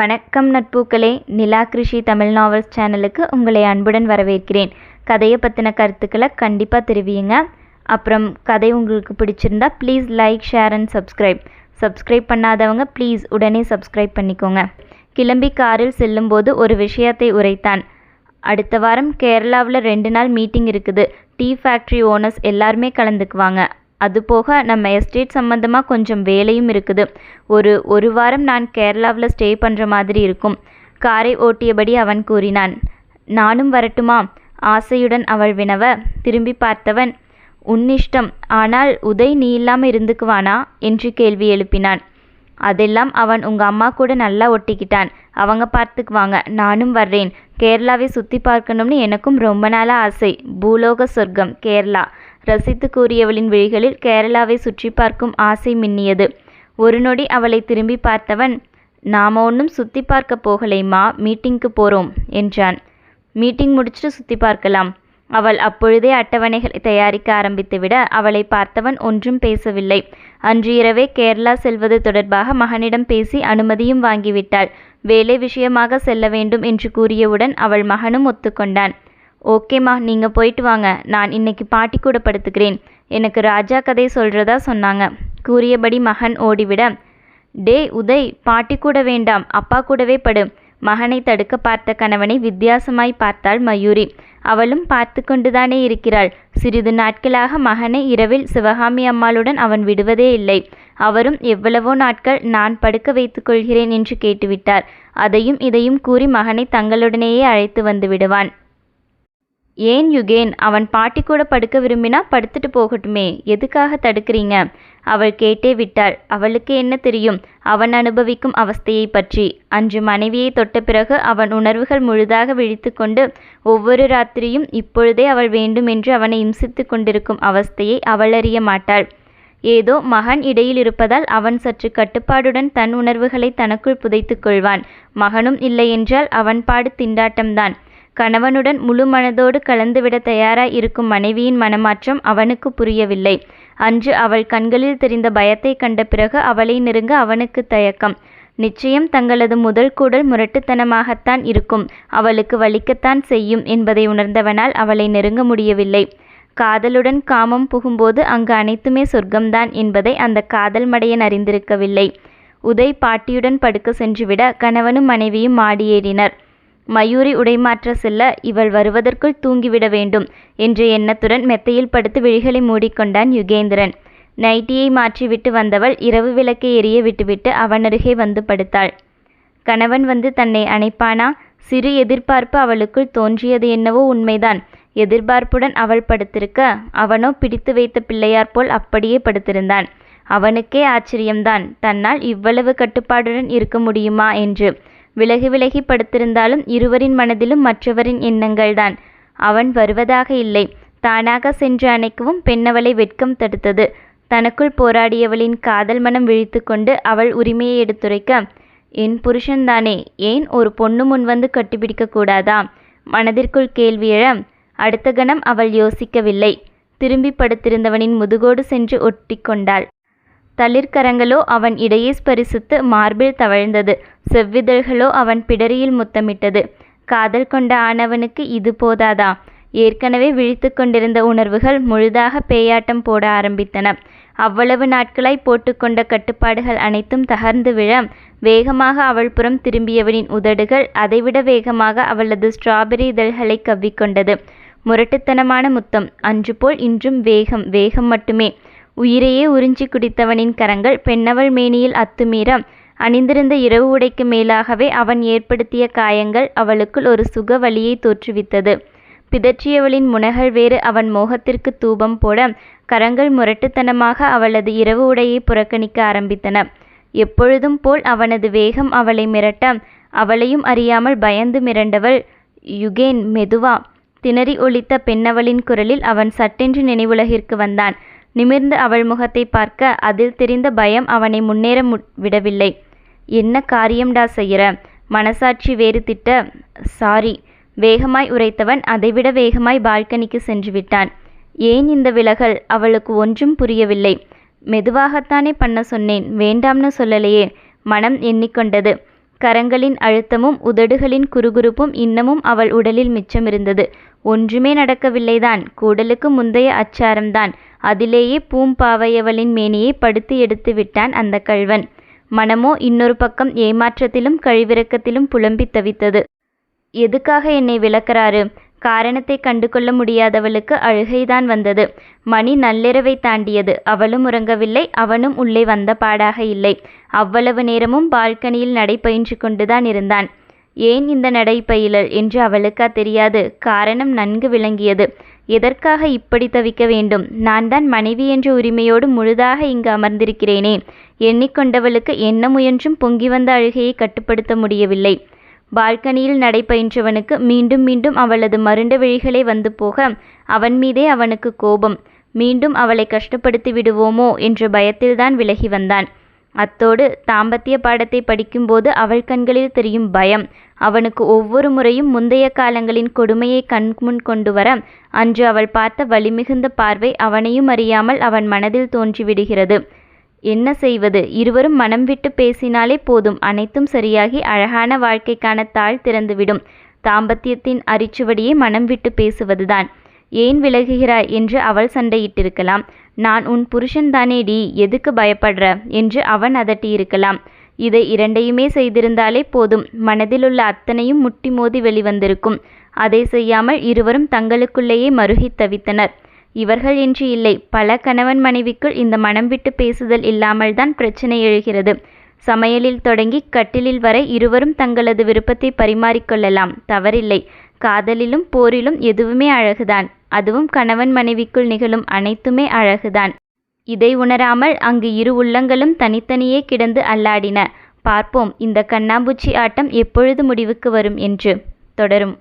வணக்கம் நட்பூக்களே. நிலா கிருஷி தமிழ் நாவல்ஸ் சேனலுக்கு உங்களை அன்புடன் வரவேற்கிறேன். கதையை பற்றின கருத்துக்களை கண்டிப்பாக தெரிவியுங்க. அப்புறம் கதை உங்களுக்கு பிடிச்சிருந்தா please like share and subscribe subscribe பண்ணாதவங்க ப்ளீஸ் உடனே சப்ஸ்கிரைப் பண்ணிக்கோங்க. கிளம்பி காரில் செல்லும்போது ஒரு விஷயத்தை உரைத்தான். அடுத்த வாரம் கேரளாவில் ரெண்டு நாள் மீட்டிங் இருக்குது. டீ ஃபேக்ட்ரி ஓனர்ஸ் எல்லாருமே கலந்துக்குவாங்க. அது போக நம்ம எஸ்டேட் சம்மந்தமாக கொஞ்சம் வேலையும் இருக்குது. ஒரு ஒரு வாரம் நான் கேரளாவில் ஸ்டே பண்ணுற மாதிரி இருக்கும். காரை ஓட்டியபடி அவன் கூறினான். நானும் வரட்டுமா? ஆசையுடன் அவள் வினவ திரும்பி பார்த்தவன் உன்னிஷ்டம். ஆனால் உதய் நீ இல்லாமல் இருந்துக்குவானா? என்று கேள்வி எழுப்பினான். அதெல்லாம் அவன் உங்கள் அம்மா கூட நல்லா ஒட்டிக்கிட்டான். அவங்க பார்த்துக்குவாங்க. நானும் வர்றேன். கேரளாவை சுற்றி பார்க்கணும்னு எனக்கும் ரொம்ப நாளாக ஆசை. பூலோக சொர்க்கம் கேரளா. ரசித்து கூறியவளின் விழிகளில் கேரளாவை சுற்றி பார்க்கும் ஆசை மின்னியது. ஒரு நொடி அவளை திரும்பி பார்த்தவன் நாம ஒன்றும் சுற்றி பார்க்க போகலைம்மா மீட்டிங்க்கு போகிறோம் என்றான். மீட்டிங் முடிச்சுட்டு சுற்றி பார்க்கலாம். அவள் அப்பொழுதே அட்டவணைகளை தயாரிக்க ஆரம்பித்துவிட அவளை பார்த்தவன் ஒன்றும் பேசவில்லை. அன்று இரவே கேரளா செல்வது தொடர்பாக மகனிடம் பேசி அனுமதியும் வாங்கிவிட்டாள். வேலை விஷயமாக செல்ல வேண்டும் என்று கூறியவுடன் அவள் மகனும் ஒத்துக்கொண்டான். ஓகேம்மா நீங்கள் போயிட்டு வாங்க. நான் இன்னைக்கு பாட்டி கூட படுத்துக்கிறேன். எனக்கு ராஜா கதை சொல்கிறதா சொன்னாங்க. கூறியபடி மகன் ஓடிவிட டே உதய் பாட்டி கூட வேண்டாம். அப்பா கூடவே படு. மகனை தடுக்க பார்த்த கணவனை வித்தியாசமாய் பார்த்தாள் மயூரி. அவளும் பார்த்து கொண்டுதானே இருக்கிறாள். சிறிது நாட்களாக மகனை இரவில் சிவகாமி அம்மாளுடன் அவன் விடுவதே இல்லை. அவரும் எவ்வளவோ நாட்கள் நான் படுக்க வைத்துக் கொள்கிறேன் என்று கேட்டுவிட்டார். அதையும் இதையும் கூறி மகனை தங்களுடனேயே அழைத்து வந்து விடுவான். ஏன் யுகேன் அவன் பாட்டி கூட படுக்க விரும்பினா படுத்துட்டு போகட்டுமே எதுக்காக தடுக்கிறீங்க? அவள் கேட்டே விட்டாள். அவளுக்கு என்ன தெரியும்? அவன் அனுபவிக்கும் அவஸ்தையை பற்றி. அன்று மனைவியை தொட்ட பிறகு அவன் உணர்வுகள் முழுதாக விழித்து கொண்டு ஒவ்வொரு ராத்திரியும் இப்பொழுதே அவள் வேண்டுமென்று அவனை இம்சித்து கொண்டிருக்கும் அவஸ்தையை அவள் அறிய மாட்டாள். ஏதோ மகன் இடையில் இருப்பதால் அவன் சற்று கட்டுப்பாடுடன் தன் உணர்வுகளை தனக்குள் புதைத்துக் கொள்வான். மகனும் இல்லையென்றால் அவன் பாடு திண்டாட்டம்தான். கணவனுடன் முழு மனதோடு கலந்துவிட தயாராய் இருக்கும் மனைவியின் மனமாற்றம் அவனுக்கு புரியவில்லை. அன்று அவள் கண்களில் தெரிந்த பயத்தை கண்ட பிறகு அவளை நெருங்க அவனுக்கு தயக்கம். நிச்சயம் தங்களது முதல் கூடல் முரட்டுத்தனமாகத்தான் இருக்கும். அவளுக்கு வலிக்கத்தான் செய்யும் என்பதை உணர்ந்தவனால் அவளை நெருங்க முடியவில்லை. காதலுடன் காமம் புகும்போது அங்கு அனைத்துமே சொர்க்கம்தான் என்பதை அந்த காதல் மடையன் அறிந்திருக்கவில்லை. உதய் பாட்டியுடன் படுக்க சென்றுவிட கணவனும் மனைவியும் மாடியேறினர். மயூரி உடைமாற்ற செல்ல இவள் வருவதற்குள் தூங்கிவிட வேண்டும் என்ற எண்ணத்துடன் மெத்தையில் படுத்து விழிகளை மூடிக்கொண்டான் யுகேந்திரன். நைட்டியை மாற்றிவிட்டு வந்தவள் இரவு விளக்கை எரிய விட்டுவிட்டு அவனருகே வந்து படுத்தாள். கணவன் வந்து தன்னை அணைப்பானா? சிறு எதிர்பார்ப்பு அவளுக்குள் தோன்றியது என்னவோ உண்மைதான். எதிர்பார்ப்புடன் அவள் படுத்திருக்க அவனோ பிடித்து வைத்த பிள்ளையார் போல் அப்படியே படுத்திருந்தான். அவனுக்கே ஆச்சரியம்தான். தன்னால் இவ்வளவு கட்டுப்பாடுடன் இருக்க முடியுமா? என்று விலகி விலகி படுத்திருந்தாலும் இருவரின் மனதிலும் மற்றவரின் எண்ணங்கள்தான். அவன் வருவதாக இல்லை. தானாக சென்று அணைக்கவும் பெண்ணவளை வெட்கம் தடுத்தது. தனக்குள் போராடியவளின் காதல் மனம் விழித்து கொண்டு அவள் உரிமையை எடுத்துரைக்க என் புருஷன்தானே ஏன் ஒரு பொண்ணு முன் வந்து கட்டிப்பிடிக்க கூடாதா? மனதிற்குள் கேள்வி எழ அடுத்த கணம் அவள் யோசிக்கவில்லை. திரும்பி படுத்திருந்தவனின் முதுகோடு சென்று ஒட்டி கொண்டாள் தளிர்கரங்களோ அவன் இடையே ஸ்பரிசித்து மார்பில் தவழ்ந்தது. செவ்விதழ்களோ அவன் பிடரியில் முத்தமிட்டது. காதல் கொண்ட ஆனவனுக்கு இது போதாதா? ஏற்கனவே விழித்து கொண்டிருந்த உணர்வுகள் முழுதாக பேயாட்டம் போட ஆரம்பித்தன. அவ்வளவு நாட்களாய் போட்டுக்கொண்ட கட்டுப்பாடுகள் அனைத்தும் தகர்ந்து விழ வேகமாக அவள் புறம் திரும்பியவனின் உதடுகள் அதைவிட வேகமாக அவளது ஸ்ட்ராபெரி இதழ்களை கவ்விக்கொண்டது. முரட்டுத்தனமான முத்தம் அன்று போல் இன்றும் வேகம் வேகம் மட்டுமே. உயிரையே உறிஞ்சி குடித்தவனின் கரங்கள் பெண்ணவள் மேனியில் அத்துமீற அணிந்திருந்த இரவு உடைக்கு மேலாகவே அவன் ஏற்படுத்திய காயங்கள் அவளுக்குள் ஒரு சுக வழியை தோற்றுவித்தது. பிதற்றியவளின் முனகள் வேறு அவன் மோகத்திற்கு தூபம் போட கரங்கள் முரட்டுத்தனமாக அவளது இரவு உடையை புறக்கணிக்க ஆரம்பித்தன. எப்பொழுதும் போல் அவனது வேகம் அவளை மிரட்ட அவளையும் அறியாமல் பயந்து மிரண்டவள் யுகேன் மெதுவா. திணறி ஒலித்த பெண்ணவளின் குரலில் அவன் சட்டென்று நினைவுலகிற்கு வந்தான். நிமிர்ந்து அவள் முகத்தை பார்க்க அதில் தெரிந்த பயம் அவனை முன்னேற விடவில்லை. என்ன காரியம்டா செய்யற? மனசாட்சி வேறு திட்ட சாரி. வேகமாய் உரைத்தவன் அதைவிட வேகமாய் பால்கனிக்கு சென்று விட்டான். ஏன் இந்த விலகல்? அவளுக்கு ஒன்றும் புரியவில்லை. மெதுவாகத்தானே பண்ண சொன்னேன். வேண்டாம்னு சொல்லலையே. மனம் எண்ணிக்கொண்டது. கரங்களின் அழுத்தமும் உதடுகளின் குறுகுறுப்பும் இன்னமும் அவள் உடலில் மிச்சமிருந்தது. ஒன்றுமே நடக்கவில்லைதான். கூடலுக்கு முந்தைய அச்சாரம்தான். அதிலேயே பூம்பாவையவளின் மேனியை படுத்து எடுத்து விட்டான் அந்த கள்வன். மனமோ இன்னொரு பக்கம் ஏமாற்றத்திலும் கழிவிரக்கத்திலும் புலம்பித் தவித்தது. எதுக்காக என்னை விளக்கறாரு? காரணத்தை கண்டு கொள்ள முடியாதவளுக்கு அழுகைதான் வந்தது. மணி நள்ளிரவை தாண்டியது. அவளும் உறங்கவில்லை அவனும் உள்ளே வந்த பாடாக இல்லை. அவ்வளவு நேரமும் பால்கனியில் நடை பயின்று கொண்டுதான் இருந்தான். ஏன் இந்த நடைப்பயிலல் என்று அவளுக்கா தெரியாது. காரணம் நன்கு விளங்கியது. எதற்காக இப்படி தவிக்க வேண்டும்? நான் தான் மனைவி என்ற உரிமையோடு முழுதாக இங்கு அமர்ந்திருக்கிறேனே. எண்ணிக்கொண்டவளுக்கு என்ன முயன்றும் பொங்கி வந்த அழுகையை கட்டுப்படுத்த முடியவில்லை. பால்கனியில் நடைபயின்றவனுக்கு மீண்டும் மீண்டும் அவளது மருண்ட விழிகளே வந்து போக அவன் மீதே அவனுக்கு கோபம். மீண்டும் அவளை கஷ்டப்படுத்தி விடுவோமோ என்ற பயத்தில்தான் விலகி வந்தான். அத்தோடு தாம்பத்திய பாடத்தை படிக்கும்போது அவள் கண்களில் தெரியும் பயம். அவனுக்கு ஒவ்வொரு முறையும் முந்தைய காலங்களின் கொடுமையை கண்முன் கொண்டு வர அன்று அவள் பார்த்த வலிமிகுந்த பார்வை அவனையும் அறியாமல் அவன் மனதில் தோன்றிவிடுகிறது. என்ன செய்வது? இருவரும் மனம் விட்டு பேசினாலே போதும். அனைத்தும் சரியாகி அழகான வாழ்க்கைக்கான தாழ் திறந்துவிடும். தாம்பத்தியத்தின் அரிச்சுவடியை மனம் விட்டு பேசுவதுதான். ஏன் விலகுகிறாய்? என்று அவள் சண்டையிட்டிருக்கலாம். நான் உன் புருஷன்தானேடி எதுக்கு பயப்படுற? என்று அவன் அதட்டியிருக்கலாம். இதை இரண்டையுமே செய்திருந்தாலே போதும். மனதிலுள்ள அத்தனையும் முட்டி மோதி வெளிவந்திருக்கும். அதை செய்யாமல் இருவரும் தங்களுக்குள்ளேயே மருகி தவித்தனர். இவர்கள் என்று இல்லை. பல கணவன் மனைவிக்குள் இந்த மனம் விட்டு பேசுதல் இல்லாமல்தான் பிரச்சனை எழுகிறது. சமையலில் தொடங்கி கட்டிலில் வரை இருவரும் தங்களது விருப்பத்தை பரிமாறிக்கொள்ளலாம். தவறில்லை. காதலிலும் போரிலும் எதுவுமே அழகுதான். அதுவும் கணவன் மனைவிக்குள் நிகழும் அனைத்துமே அழகுதான். இதை உணராமல் அங்கு இரு உள்ளங்களும் தனித்தனியே கிடந்து அல்லாடின. பார்ப்போம் இந்த கண்ணாம்பூச்சி ஆட்டம் எப்பொழுது முடிவுக்கு வரும் என்று. தொடரும்.